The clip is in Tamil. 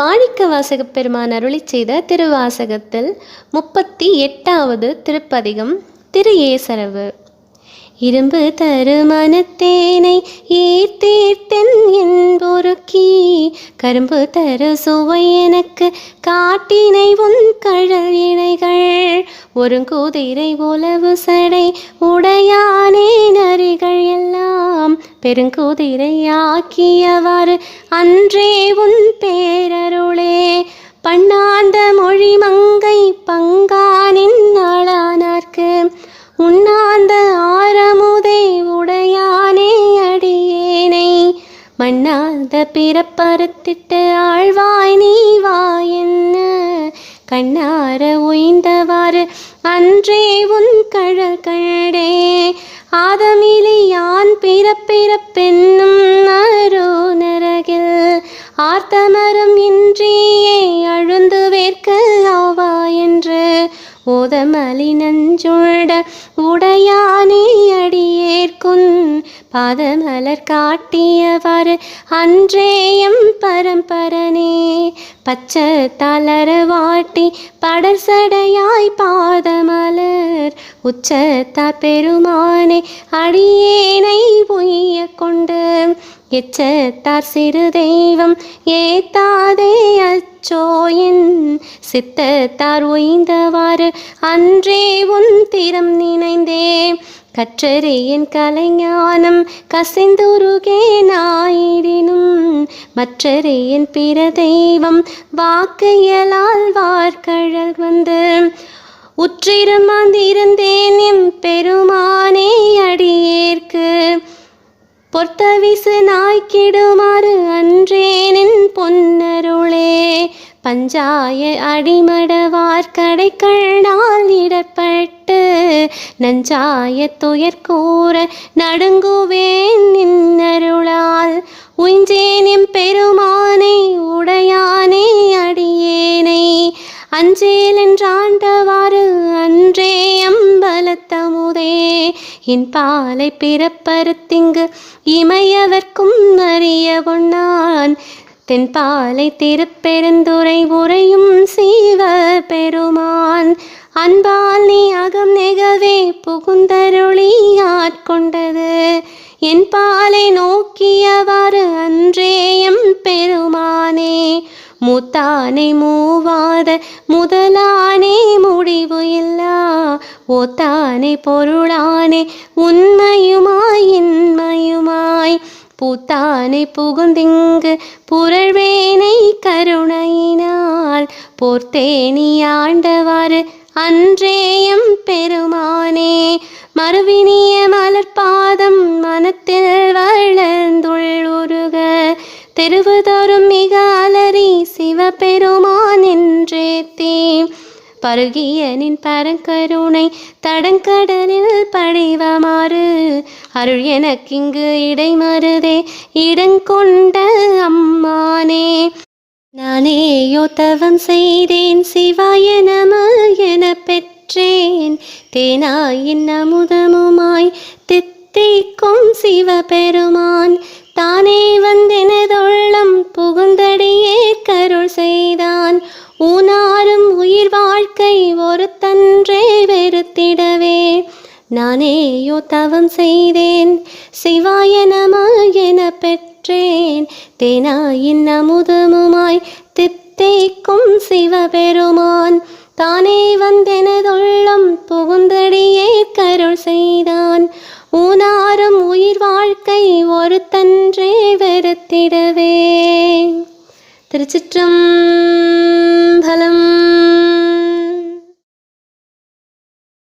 மாணிக்க வாசகப் பெருமான் அருளி செய்த திருவாசகத்தில் முப்பத்தி எட்டாவது திருப்பதிகம் திரு ஏசரவு இரும்பு தரு ஈர்த்தீர்த்தன் என்பொருக்கி கரும்பு தரு சுவை எனக்கு காட்டினை உன் கழல் இணைகள் ஒருங்குதிரை உளவு சடை உடையானே பெருங்குதிரையாக்கியவாறு அன்றே உன் பேரருளே. பண்ணாண்ட மொழி மங்கை பங்கானின் நாளானார்க்கு உண்ணாந்த ஆரமுதே உடையானே அடியேனை. மண்ணாத பிறப்பறுத்திட்டு ஆழ்வாய் நீ வா என்ன. கண்ணார உய்ந்தவாறு அன்றே உன் கழல் ஆதமிலே யான் பிறப்பிறப்பென்னும் ஓதமலி நஞ்சுழட உடையானே அடியேற்கும் பாதமலர் காட்டியவாறு அன்றேயம் பரம்பரனே. பச்சை தளர வாட்டி படர் பாதமலர் உச்சத்தார் பெருமானே அடியேனை பொய்ய கொண்டு எச்சத்தார் சிறு தெய்வம் ஏத்தாதே அச்சோயின் சித்தத்தார் ஒய்ந்தவாறு அன்றே உன் திறம் நினைந்தே கற்றறியின் கலைஞானம் கசிந்துருகே நாயிடினும். மற்றறியின் பிற தெய்வம் வாக்கையலால் வார்கழல் வந்து. உற்றிருமாந்திருந்தேன் எம் பெருமானே அடியேற்கு. பொர்த்தவிசு நாய்க்கிடுமாறு அன்றேனின் பொன்னருளே. பஞ்சாய அடிமடவார் கடை கண்ணால் இடப்பட்டு நஞ்சாய துயர்கூற நடுங்குவேன் நின்னருளால். உஞ்சேனிம் பெருமானை உடையானே அடியேனை. அஞ்சேல் என்றாண்டவாறு அன்றே அம்பலத்தமுதே. என் பாலை பிறப்பருத்திங்கு இமையவர்க்கும் அறிய ஒண்ணான் தென்பாலை திருப்பெருந்துரை உரையும் சீவ பெருமான். அன்பால் நீ அகம் நெகவே புகுந்தருளியாட்கொண்டது. என் பாலை நோக்கியவாறு அன்றேயம் பெருமானே. மூத்தானே மூவாத முதலானே முடிவு இல்லா. ஓத்தானே பொருளானே உண்மையுமாய் இன்மையுமாய். பூத்தானை புகுந்திங்கு புரழ்வேனை கருணையினால். போர்த்தேனி ஆண்டவாறு அன்றேயம் பெருமானே மறுவினிய மலர்பாதம் மனத்தில் வளர்ந்துள்ளுருக தெருவுதோறும் மிக அலறி சிவபெருமான் என்றேத்தே பருகியனின் பரங்கருணை தடங்கடலில் படிவமாறு அருள் எனக்கிங்கு இடைமருதே இடங்கொண்ட அம்மானே. நானேயோ தவம் செய்தேன் சிவாய நம என பெற்றேன். தேனாயின் அமுதமுமாய் தித்திக்கும் சிவபெருமான். தானே வாழ்க்கை ஒரு தன்றே வெறுத்திடவே. நானேயோ தவம் செய்தேன் சிவாயனமா என பெற்றேன். தேனாயின் அமுதமுமாய் தித்தேக்கும் சிவபெருமான். தானே வந்தெனதொள்ளம் புகுந்தடியே கருள் செய்தான். ஊனாரும் உயிர் வாழ்க்கை ஒரு தன்றே வெறுத்திடவே. திருச்சிற்றம் பலம்